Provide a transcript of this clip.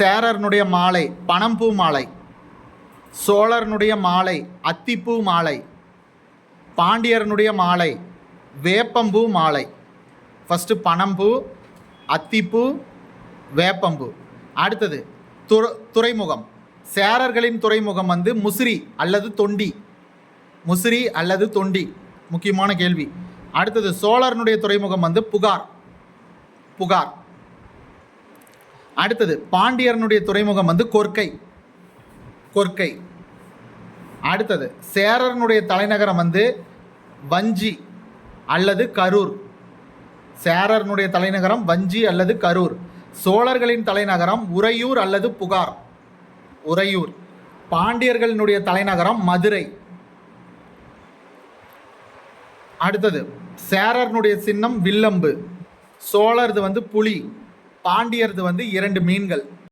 சேரர்னுடைய மாலை பனம்பூ மாலை சோழர்னுடைய மாலை அத்திப்பூ மாலை பாண்டியர்னுடைய மாலை வேப்பம்பூ மாலை. ஃபஸ்ட்டு பனம்பூ அத்திப்பூ வேப்பம்பூ. அடுத்தது துற துறைமுகம். சேரர்களின் துறைமுகம் வந்து முசிறி அல்லது தொண்டி. முசிறி அல்லது தொண்டி முக்கியமான கேள்வி. அடுத்தது சோழர்னுடைய துறைமுகம் வந்து புகார். புகார். அடுத்தது பாண்டியர்னுடைய துறைமுகம் வந்து கொர்க்கை. கொர்க்கை. அடுத்தது சேரனுடைய தலைநகரம் வந்து வஞ்சி அல்லது கரூர். சேரனுடைய தலைநகரம் வஞ்சி அல்லது கரூர். சோழர்களின் தலைநகரம் உறையூர் அல்லது புகார். உறையூர். பாண்டியர்களினுடைய தலைநகரம் மதுரை. அடுத்தது சேரனுடைய சின்னம் வில்லம்பு. சோழர்து வந்து புலி. பாண்டியர்து வந்து இரண்டு மீன்கள்.